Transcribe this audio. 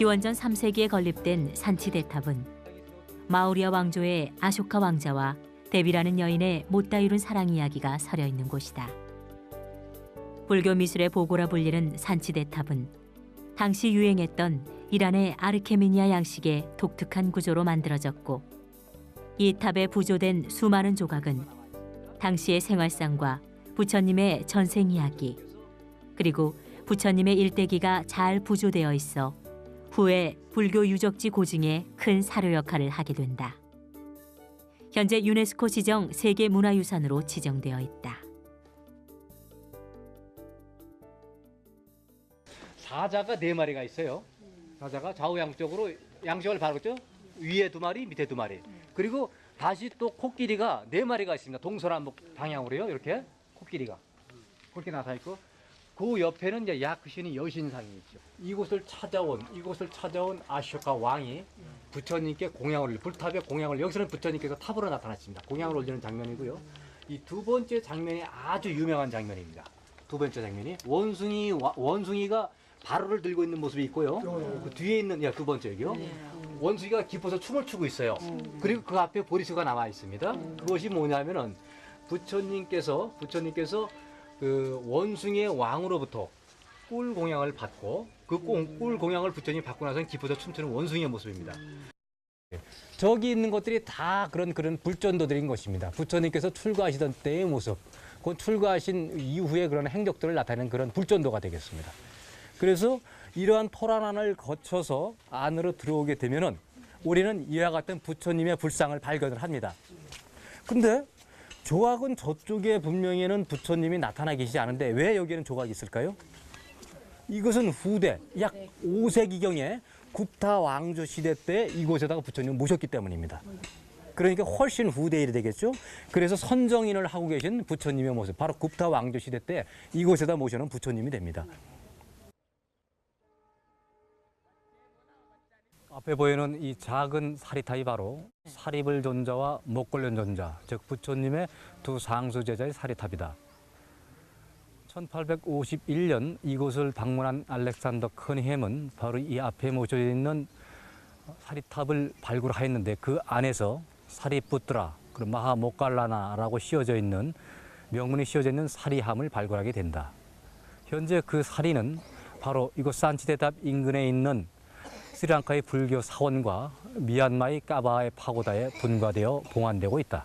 기원전 3세기에 건립된 산치 대탑은 마우리아 왕조의 아쇼카 왕자와 데비라는 여인의 못다 이룬 사랑 이야기가 서려 있는 곳이다. 불교 미술의 보고라 불리는 산치 대탑은 당시 유행했던 이란의 아르케미니아 양식의 독특한 구조로 만들어졌고 이 탑에 부조된 수많은 조각은 당시의 생활상과 부처님의 전생 이야기 그리고 부처님의 일대기가 잘 부조되어 있어 후에 불교 유적지 고증에 큰 사료 역할을 하게 된다. 현재 유네스코 지정 세계 문화유산으로 지정되어 있다. 사자가 네 마리가 있어요. 사자가 좌우 양쪽으로 양쪽을 바르죠. 위에 두 마리, 밑에 두 마리. 그리고 다시 또 코끼리가 네 마리가 있습니다. 동서남북 방향으로요. 이렇게 코끼리가 그렇게 나타 있고 그 옆에는 이제 야크신이 여신상이 있죠. 이곳을 찾아온 이곳을 찾아온 아쇼카 왕이 부처님께 공양을 불탑에 공양을 여기서는 부처님께서 탑으로 나타났습니다. 공양을 올리는 장면이고요. 이 두 번째 장면이 아주 유명한 장면입니다. 두 번째 장면이 원숭이 와- 원숭이가 바로를 들고 있는 모습이 있고요. 그 뒤에 있는 야 두 번째 여기요. 원숭이가 깊어서 춤을 추고 있어요. 그리고 그 앞에 보리수가 나와 있습니다. 그것이 뭐냐면은 부처님께서 부처님께서 그 원숭이의 왕으로부터 꿀 공양을 받고 그꿀 공양을 부처님이 받고 나서 깊어서 춤추는 원숭이의 모습입니다. 저기 있는 것들이 다 그런 그런 불전도들인 것입니다. 부처님께서 출가하시던 때의 모습, 그 출가하신 이후에 그런 행적들을 나타내는 그런 불전도가 되겠습니다. 그래서 이러한 토란안을 거쳐서 안으로 들어오게 되면은 우리는 이와 같은 부처님의 불상을 발견을 합니다. 근데 조각은 저쪽에 분명히는 부처님이 나타나 계시지 않은데 왜 여기에는 조각이 있을까요? 이것은 후대 약 5세기경에 굽타 왕조 시대 때 이곳에다가 부처님을 모셨기 때문입니다. 그러니까 훨씬 후대 일이 되겠죠. 그래서 선정인을 하고 계신 부처님의 모습, 바로 굽타 왕조 시대 때 이곳에다 모셔놓은 부처님이 됩니다. 앞에 보이는 이 작은 사리탑이 바로 사리불 존자와 목걸련 존자, 즉 부처님의 두 상수 제자의 사리탑이다. 1851년 이곳을 방문한 알렉산더 커니햄은 바로 이 앞에 모셔 있는 사리탑을 발굴하였는데 그 안에서 사리푸트라, 그리고 마하 모칼라나라고 씌어져 있는 명문이 씌어져 있는 사리함을 발굴하게 된다. 현재 그 사리는 바로 이곳 산치대탑 인근에 있는 스리랑카의 불교 사원과 미얀마의 까바의 파고다에 분과되어 봉안되고 있다.